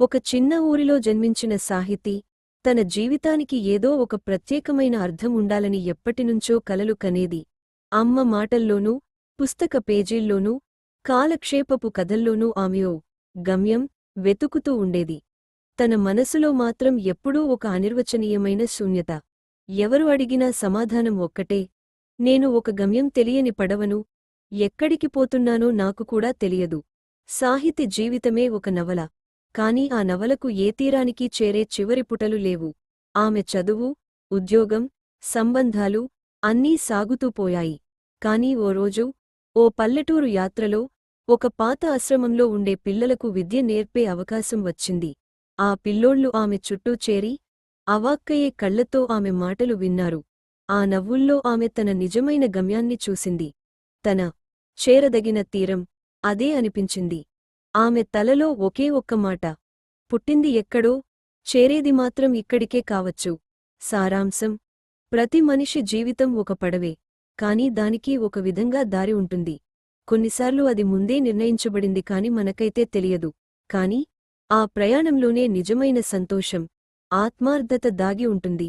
ఒక చిన్న ఊరిలో జన్మించిన సాహితీ తన జీవితానికి ఏదో ఒక ప్రత్యేకమైన అర్థం ఉండాలని ఎప్పటినుంచో కలలు కనేది. అమ్మ మాటల్లోనూ పుస్తక పేజీల్లోనూ కాలక్షేపపు కథల్లోనూ ఆమెయో గమ్యం వెతుకుతూ ఉండేది. తన మనసులో మాత్రం ఎప్పుడూ ఒక అనిర్వచనీయమైన శూన్యత. ఎవరు అడిగినా సమాధానం ఒక్కటే నేను ఒక గమ్యం తెలియని పడవను ఎక్కడికి పోతున్నానో నాకు కూడా తెలియదు. సాహితి జీవితమే ఒక నవల. కాని ఆ నవలకు ఏ తీరానికి చేరే చివరి పుటలు లేవు. ఆమె చదువు ఉద్యోగం సంబంధాలు అన్నీ సాగుతూ పోయాయి. కాని ఓ రోజు ఓ పల్లెటూరు యాత్రలో ఒక పాత ఆశ్రమంలో ఉండే పిల్లలకు విద్య నేర్పే అవకాశం వచ్చింది. ఆ పిల్లోళ్ళు ఆమె చుట్టూ చేరి అవాక్కయ్యే కళ్ళతో ఆమె మాటలు విన్నారు. ఆ నవ్వుల్లో ఆమె తన నిజమైన గమ్యాన్ని చూసింది. తన చేరదగిన తీరం అదే అనిపించింది. ఆమె తలలో ఒకే ఒక్క మాట. పుట్టింది ఎక్కడో చేరేది మాత్రం ఇక్కడికే కావచ్చు. సారాంశం ప్రతి మనిషి జీవితం ఒక పడవే కాని దానికి ఒక విధంగా దారి ఉంటుంది. కొన్నిసార్లు అది ముందే నిర్ణయించబడింది కాని మనకైతే తెలియదు. కాని ఆ ప్రయాణంలోనే నిజమైన సంతోషం ఆత్మార్థత దాగి ఉంటుంది.